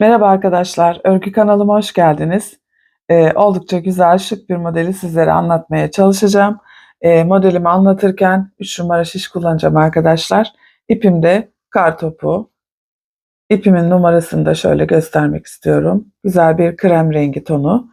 Merhaba arkadaşlar, örgü kanalıma hoş geldiniz. Ee, oldukça güzel, şık bir modeli sizlere anlatmaya çalışacağım. Ee, modelimi anlatırken 3 numara şiş kullanacağım arkadaşlar. İpimde kar topu. İpimin numarasını da şöyle göstermek istiyorum. Güzel bir krem rengi tonu.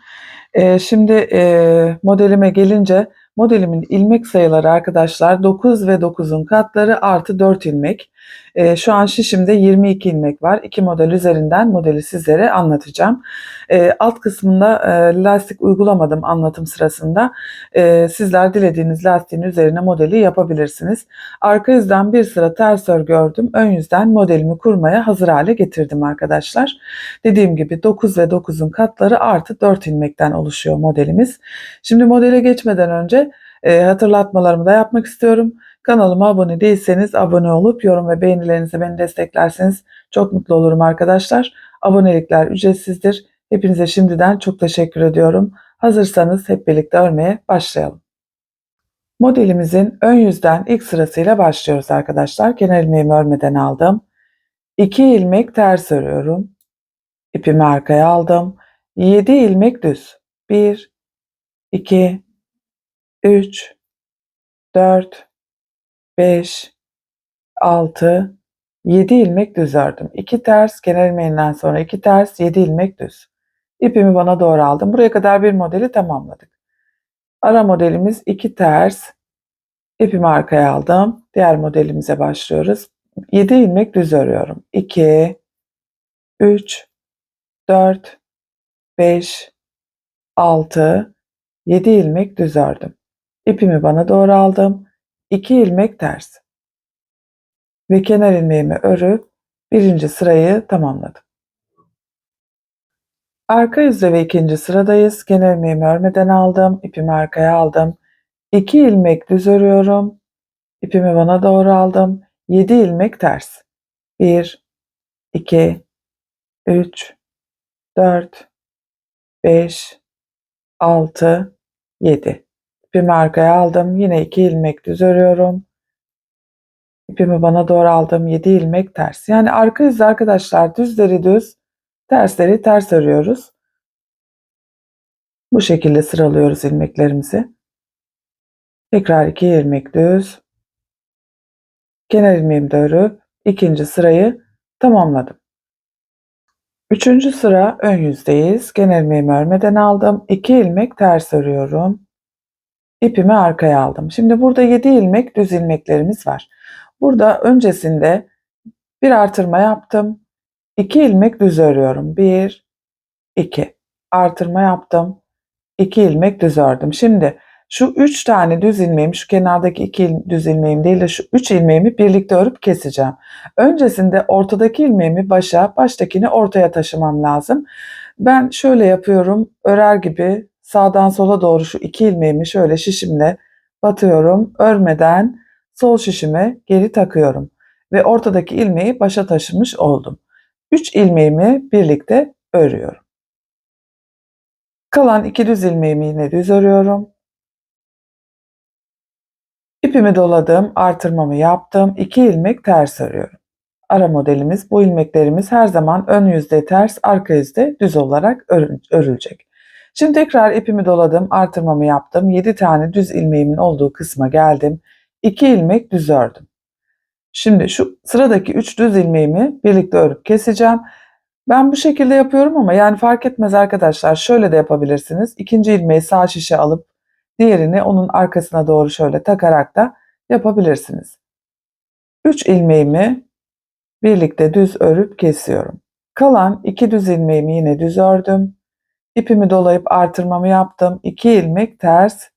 Ee, şimdi e, modelime gelince modelimin ilmek sayıları arkadaşlar 9 ve 9'un katları artı 4 ilmek. E, şu an şişimde 22 ilmek var. İki model üzerinden modeli sizlere anlatacağım. E, alt kısmında e, lastik uygulamadım anlatım sırasında. E, sizler dilediğiniz lastiğin üzerine modeli yapabilirsiniz. Arka yüzden bir sıra ters örgü ördüm. Ön yüzden modelimi kurmaya hazır hale getirdim arkadaşlar. Dediğim gibi 9 ve 9'un katları artı 4 ilmekten oluşuyor modelimiz. Şimdi modele geçmeden önce e, hatırlatmalarımı da yapmak istiyorum. Kanalıma abone değilseniz abone olup yorum ve beğenilerinizi beni desteklerseniz çok mutlu olurum arkadaşlar. Abonelikler ücretsizdir. Hepinize şimdiden çok teşekkür ediyorum. Hazırsanız hep birlikte örmeye başlayalım. Modelimizin ön yüzden ilk sırasıyla başlıyoruz arkadaşlar. Kenar ilmeğimi örmeden aldım. 2 ilmek ters örüyorum. İpimi arkaya aldım. 7 ilmek düz. 1 2 3 4 5 6 7 ilmek düz ördüm. 2 ters kenar ilmeğinden sonra 2 ters 7 ilmek düz. İpimi bana doğru aldım. Buraya kadar bir modeli tamamladık. Ara modelimiz 2 ters. İpimi arkaya aldım. Diğer modelimize başlıyoruz. 7 ilmek düz örüyorum. 2 3 4 5 6 7 ilmek düz ördüm. İpimi bana doğru aldım. 2 ilmek ters. Ve kenar ilmeğimi örüp birinci sırayı tamamladım. Arka yüzde ve ikinci sıradayız. Kenar ilmeğimi örmeden aldım. ipimi arkaya aldım. 2 ilmek düz örüyorum. İpimi bana doğru aldım. 7 ilmek ters. 1 2 3 4 5 6 7 İpimi arkaya aldım. Yine 2 ilmek düz örüyorum. İpimi bana doğru aldım. 7 ilmek ters. Yani arka yüzde arkadaşlar düzleri düz, tersleri ters örüyoruz. Bu şekilde sıralıyoruz ilmeklerimizi. Tekrar 2 ilmek düz. Kenar ilmeğimi örüp ikinci sırayı tamamladım. Üçüncü sıra ön yüzdeyiz. Kenar ilmeğimi örmeden aldım. 2 ilmek ters örüyorum ipimi arkaya aldım. Şimdi burada 7 ilmek düz ilmeklerimiz var. Burada öncesinde bir artırma yaptım. 2 ilmek düz örüyorum. 1 2 artırma yaptım. 2 ilmek düz ördüm. Şimdi şu 3 tane düz ilmeğimi şu kenardaki 2 düz ilmeğim değil de şu 3 ilmeğimi birlikte örüp keseceğim. Öncesinde ortadaki ilmeğimi başa, baştakini ortaya taşımam lazım. Ben şöyle yapıyorum. Örer gibi sağdan sola doğru şu iki ilmeğimi şöyle şişimle batıyorum. Örmeden sol şişime geri takıyorum ve ortadaki ilmeği başa taşımış oldum. 3 ilmeğimi birlikte örüyorum. Kalan iki düz ilmeğimi yine düz örüyorum. İpimi doladım, artırmamı yaptım. 2 ilmek ters örüyorum. Ara modelimiz bu ilmeklerimiz her zaman ön yüzde ters, arka yüzde düz olarak örülecek. Şimdi tekrar ipimi doladım, artırmamı yaptım. 7 tane düz ilmeğimin olduğu kısma geldim. 2 ilmek düz ördüm. Şimdi şu sıradaki 3 düz ilmeğimi birlikte örüp keseceğim. Ben bu şekilde yapıyorum ama yani fark etmez arkadaşlar. Şöyle de yapabilirsiniz. İkinci ilmeği sağ şişe alıp diğerini onun arkasına doğru şöyle takarak da yapabilirsiniz. 3 ilmeğimi birlikte düz örüp kesiyorum. Kalan 2 düz ilmeğimi yine düz ördüm. İpimi dolayıp artırmamı yaptım. 2 ilmek ters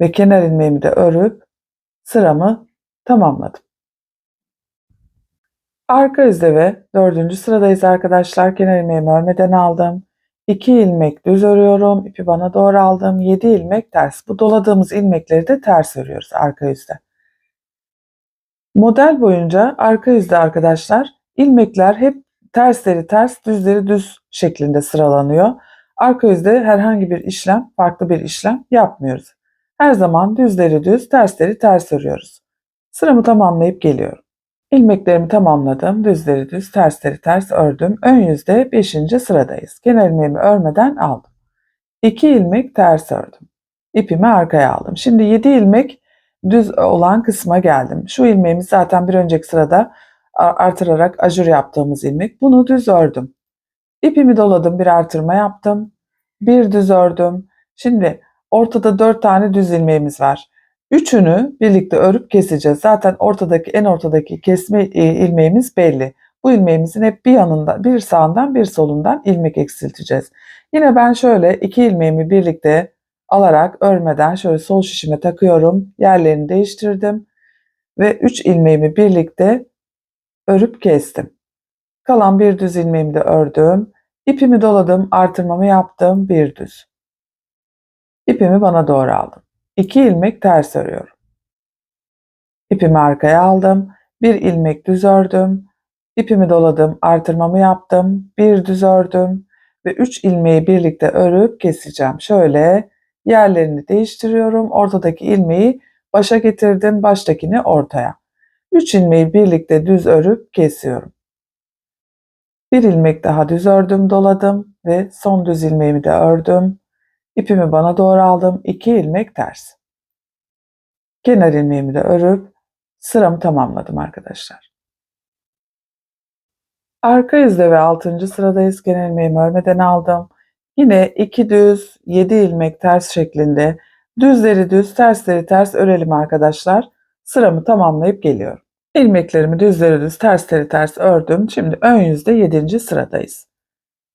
ve kenar ilmeğimi de örüp sıramı tamamladım. Arka yüzde ve dördüncü sıradayız arkadaşlar. Kenar ilmeğimi örmeden aldım. 2 ilmek düz örüyorum. İpi bana doğru aldım. 7 ilmek ters. Bu doladığımız ilmekleri de ters örüyoruz arka yüzde. Model boyunca arka yüzde arkadaşlar ilmekler hep tersleri ters, düzleri düz şeklinde sıralanıyor. Arka yüzde herhangi bir işlem, farklı bir işlem yapmıyoruz. Her zaman düzleri düz, tersleri ters örüyoruz. Sıramı tamamlayıp geliyorum. İlmeklerimi tamamladım. Düzleri düz, tersleri ters ördüm. Ön yüzde 5. sıradayız. Kenar ilmeğimi örmeden aldım. 2 ilmek ters ördüm. İpimi arkaya aldım. Şimdi 7 ilmek düz olan kısma geldim. Şu ilmeğimiz zaten bir önceki sırada artırarak ajur yaptığımız ilmek. Bunu düz ördüm. İpimi doladım, bir artırma yaptım. Bir düz ördüm. Şimdi ortada 4 tane düz ilmeğimiz var. Üçünü birlikte örüp keseceğiz. Zaten ortadaki en ortadaki kesme e, ilmeğimiz belli. Bu ilmeğimizin hep bir yanında, bir sağından bir solundan ilmek eksilteceğiz. Yine ben şöyle iki ilmeğimi birlikte alarak örmeden şöyle sol şişime takıyorum. Yerlerini değiştirdim ve üç ilmeğimi birlikte örüp kestim. Kalan bir düz ilmeğimi de ördüm. İpimi doladım, artırmamı yaptım, bir düz. İpimi bana doğru aldım. 2 ilmek ters örüyorum. İpimi arkaya aldım. Bir ilmek düz ördüm. İpimi doladım, artırmamı yaptım. Bir düz ördüm ve 3 ilmeği birlikte örüp keseceğim. Şöyle yerlerini değiştiriyorum. Ortadaki ilmeği başa getirdim, baştakini ortaya. 3 ilmeği birlikte düz örüp kesiyorum. Bir ilmek daha düz ördüm, doladım ve son düz ilmeğimi de ördüm. İpimi bana doğru aldım. 2 ilmek ters. Kenar ilmeğimi de örüp sıramı tamamladım arkadaşlar. Arka yüzde ve 6. sıradayız. Kenar ilmeğimi örmeden aldım. Yine 2 düz 7 ilmek ters şeklinde düzleri düz tersleri ters örelim arkadaşlar. Sıramı tamamlayıp geliyorum. İlmeklerimi düzleri düz tersleri ters ördüm. Şimdi ön yüzde 7. sıradayız.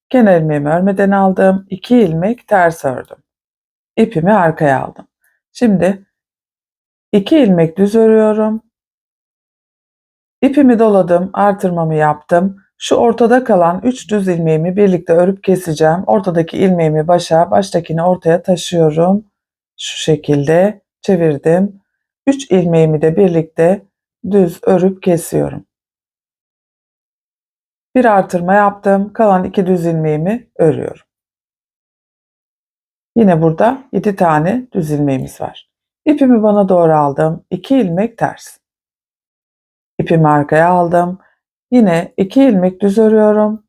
Kenar ilmeğimi örmeden aldım. 2 ilmek ters ördüm. İpimi arkaya aldım. Şimdi 2 ilmek düz örüyorum. İpimi doladım, artırmamı yaptım. Şu ortada kalan 3 düz ilmeğimi birlikte örüp keseceğim. Ortadaki ilmeğimi başa, baştakini ortaya taşıyorum. Şu şekilde çevirdim. 3 ilmeğimi de birlikte düz örüp kesiyorum. Bir artırma yaptım. Kalan iki düz ilmeğimi örüyorum. Yine burada 7 tane düz ilmeğimiz var. İpimi bana doğru aldım. 2 ilmek ters. İpimi arkaya aldım. Yine 2 ilmek düz örüyorum.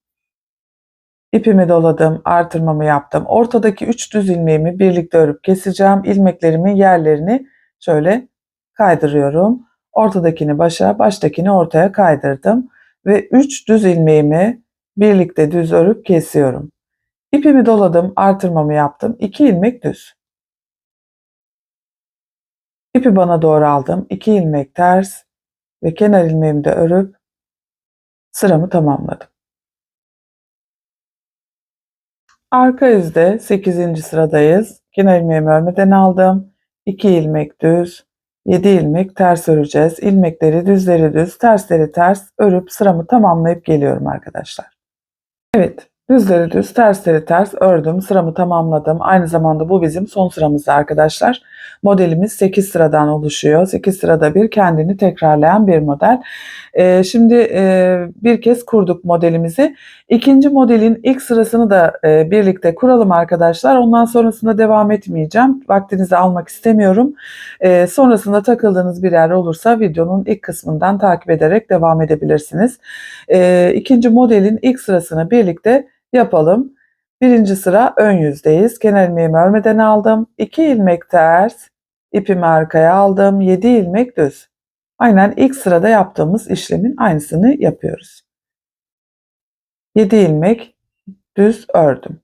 İpimi doladım, artırmamı yaptım. Ortadaki 3 düz ilmeğimi birlikte örüp keseceğim. İlmeklerimin yerlerini şöyle kaydırıyorum. Ortadakini başa, baştakini ortaya kaydırdım ve 3 düz ilmeğimi birlikte düz örüp kesiyorum. İpimi doladım, artırmamı yaptım. 2 ilmek düz. İpi bana doğru aldım. 2 ilmek ters ve kenar ilmeğimi de örüp sıramı tamamladım. Arka yüzde 8. sıradayız. Kenar ilmeğimi örmeden aldım. 2 ilmek düz, 7 ilmek ters öreceğiz. İlmekleri düzleri düz, tersleri ters örüp sıramı tamamlayıp geliyorum arkadaşlar. Evet, düzleri düz, tersleri ters ördüm. Sıramı tamamladım. Aynı zamanda bu bizim son sıramızda arkadaşlar. Modelimiz 8 sıradan oluşuyor. 8 sırada bir kendini tekrarlayan bir model. Ee, şimdi e, bir kez kurduk modelimizi. İkinci modelin ilk sırasını da e, birlikte kuralım arkadaşlar. Ondan sonrasında devam etmeyeceğim. Vaktinizi almak istemiyorum. E, sonrasında takıldığınız bir yer olursa videonun ilk kısmından takip ederek devam edebilirsiniz. E, ikinci modelin ilk sırasını birlikte yapalım. Birinci sıra ön yüzdeyiz. Kenar ilmeğimi örmeden aldım. 2 ilmek ters, ipimi arkaya aldım. 7 ilmek düz. Aynen ilk sırada yaptığımız işlemin aynısını yapıyoruz. 7 ilmek düz ördüm.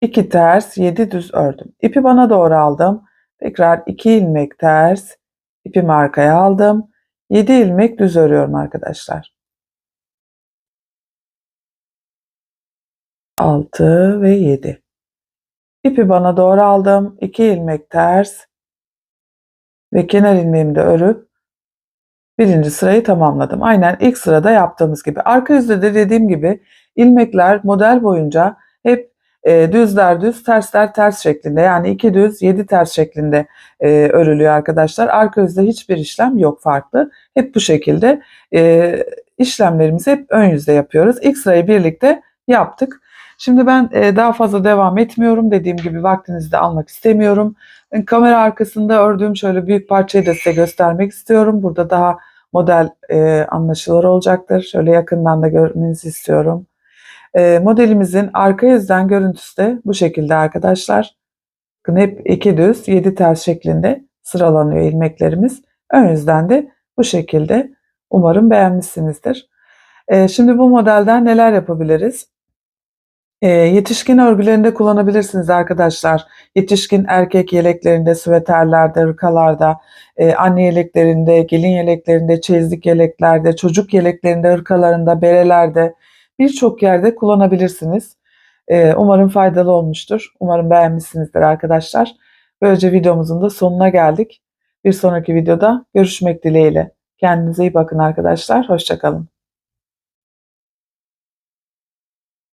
2 ters, 7 düz ördüm. İpi bana doğru aldım. Tekrar 2 ilmek ters, ipimi arkaya aldım. 7 ilmek düz örüyorum arkadaşlar. 6 ve 7. İpi bana doğru aldım. 2 ilmek ters ve kenar ilmeğimi de örüp birinci sırayı tamamladım. Aynen ilk sırada yaptığımız gibi. Arka yüzde de dediğim gibi ilmekler model boyunca hep e, düzler düz, tersler ters şeklinde yani iki düz, yedi ters şeklinde e, örülüyor arkadaşlar. Arka yüzde hiçbir işlem yok farklı. Hep bu şekilde e, işlemlerimizi hep ön yüzde yapıyoruz. İlk sırayı birlikte yaptık. Şimdi ben e, daha fazla devam etmiyorum. Dediğim gibi vaktinizi de almak istemiyorum. kamera arkasında ördüğüm şöyle büyük parçayı da size göstermek istiyorum. Burada daha model e, anlaşılır olacaktır. Şöyle yakından da görmenizi istiyorum. E, modelimizin arka yüzden görüntüsü de bu şekilde arkadaşlar. Bakın hep iki düz, yedi ters şeklinde sıralanıyor ilmeklerimiz. Ön yüzden de bu şekilde. Umarım beğenmişsinizdir. E, şimdi bu modelden neler yapabiliriz? E, yetişkin örgülerinde kullanabilirsiniz arkadaşlar. Yetişkin erkek yeleklerinde, süveterlerde, hırkalarda, e, anne yeleklerinde, gelin yeleklerinde, çeyizlik yeleklerde, çocuk yeleklerinde, hırkalarında, berelerde birçok yerde kullanabilirsiniz. E, umarım faydalı olmuştur. Umarım beğenmişsinizdir arkadaşlar. Böylece videomuzun da sonuna geldik. Bir sonraki videoda görüşmek dileğiyle. Kendinize iyi bakın arkadaşlar. Hoşçakalın.